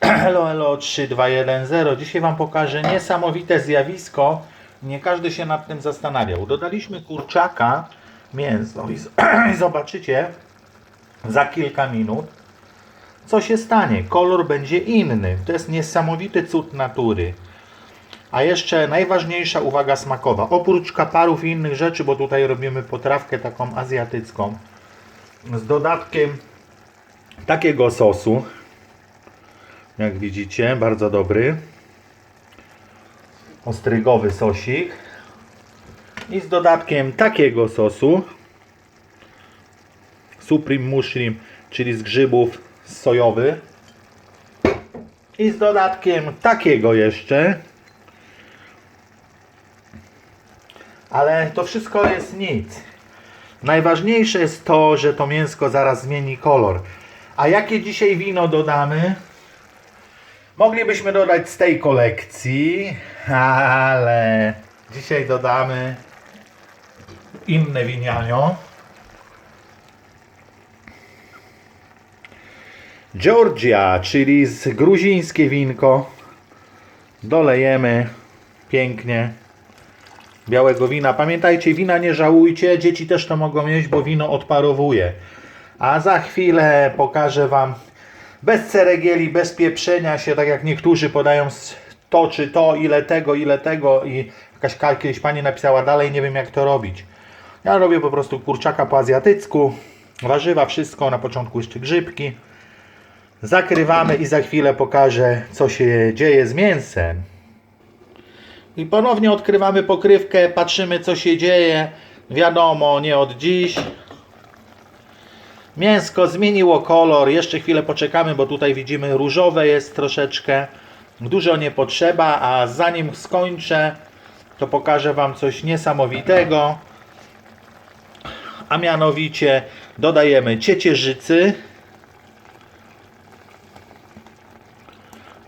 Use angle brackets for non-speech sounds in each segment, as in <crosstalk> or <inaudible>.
Hello, hello 3210. Dzisiaj Wam pokażę niesamowite zjawisko. Nie każdy się nad tym zastanawiał. Dodaliśmy kurczaka, mięso i, <clears throat> i zobaczycie za kilka minut, co się stanie. Kolor będzie inny. To jest niesamowity cud natury. A jeszcze najważniejsza uwaga smakowa. Oprócz kaparów i innych rzeczy, bo tutaj robimy potrawkę taką azjatycką, z dodatkiem takiego sosu, jak widzicie, bardzo dobry. Ostrygowy sosik. I z dodatkiem takiego sosu. Supreme Mushroom, czyli z grzybów sojowy. I z dodatkiem takiego jeszcze. Ale to wszystko jest nic. Najważniejsze jest to, że to mięsko zaraz zmieni kolor. A jakie dzisiaj wino dodamy? Moglibyśmy dodać z tej kolekcji, ale dzisiaj dodamy inne winianio. Georgia, czyli z gruzińskie winko. Dolejemy pięknie białego wina. Pamiętajcie, wina nie żałujcie, dzieci też to mogą mieć, bo wino odparowuje. A za chwilę pokażę Wam bez ceregieli, bez pieprzenia się, tak jak niektórzy podają to czy to, ile tego, ile tego i jakaś ka- kiedyś pani napisała dalej, nie wiem jak to robić. Ja robię po prostu kurczaka po azjatycku, warzywa, wszystko, na początku jeszcze grzybki. Zakrywamy i za chwilę pokażę co się dzieje z mięsem. I ponownie odkrywamy pokrywkę, patrzymy co się dzieje. Wiadomo, nie od dziś. Mięsko zmieniło kolor. Jeszcze chwilę poczekamy, bo tutaj widzimy różowe jest troszeczkę. Dużo nie potrzeba, a zanim skończę, to pokażę Wam coś niesamowitego. A mianowicie dodajemy ciecierzycy.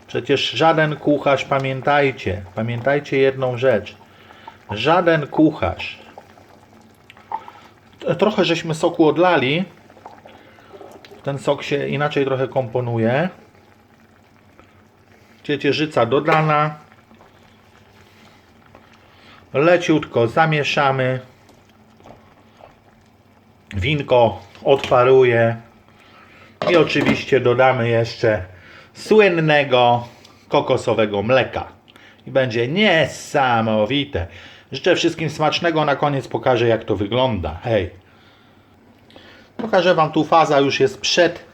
Przecież żaden kucharz, pamiętajcie, pamiętajcie jedną rzecz. Żaden kucharz. Trochę żeśmy soku odlali. Ten sok się inaczej trochę komponuje. Ciecierzyca dodana. Leciutko zamieszamy. Winko odparuje. I oczywiście dodamy jeszcze słynnego kokosowego mleka. I będzie niesamowite. Życzę wszystkim smacznego. Na koniec pokażę jak to wygląda. Hej! Pokażę Wam tu faza już jest przed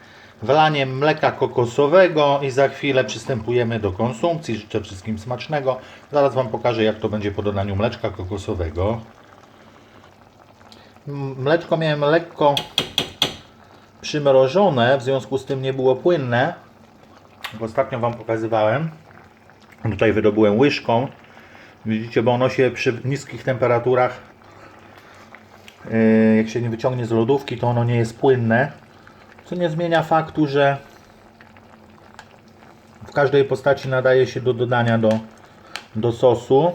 wlaniem mleka kokosowego i za chwilę przystępujemy do konsumpcji. Życzę wszystkim smacznego. Zaraz Wam pokażę jak to będzie po dodaniu mleczka kokosowego. Mleczko miałem lekko przymrożone, w związku z tym nie było płynne. Ostatnio Wam pokazywałem. Tutaj wydobyłem łyżką. Widzicie, bo ono się przy niskich temperaturach jak się nie wyciągnie z lodówki, to ono nie jest płynne. Co nie zmienia faktu, że w każdej postaci nadaje się do dodania do, do sosu.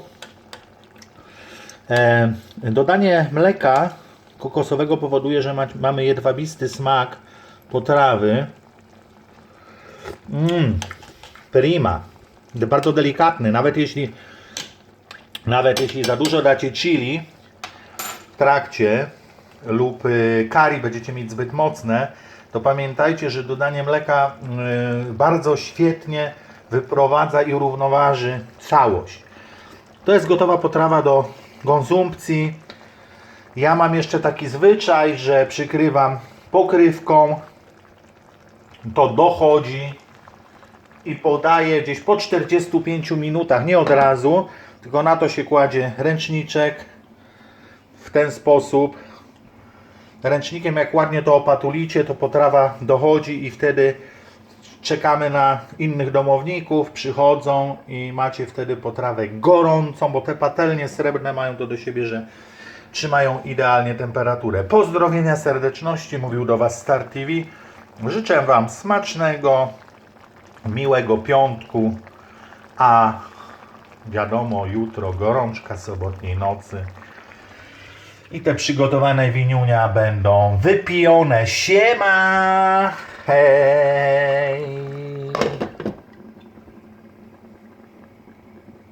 E, dodanie mleka kokosowego powoduje, że ma, mamy jedwabisty smak potrawy. Mmm, prima. Bardzo delikatny, nawet jeśli nawet jeśli za dużo dacie chili, trakcie lub y, kari będziecie mieć zbyt mocne, to pamiętajcie, że dodanie mleka y, bardzo świetnie wyprowadza i równoważy całość. To jest gotowa potrawa do konsumpcji. Ja mam jeszcze taki zwyczaj, że przykrywam pokrywką. To dochodzi i podaję gdzieś po 45 minutach, nie od razu, tylko na to się kładzie ręczniczek, w ten sposób. Ręcznikiem jak ładnie to opatulicie, to potrawa dochodzi i wtedy czekamy na innych domowników, przychodzą i macie wtedy potrawę gorącą, bo te patelnie srebrne mają to do siebie, że trzymają idealnie temperaturę. Pozdrowienia serdeczności, mówił do Was Star TV. Życzę Wam smacznego, miłego piątku, a wiadomo, jutro gorączka sobotniej nocy. I te przygotowane winiunia będą wypijone. Siema! Hej!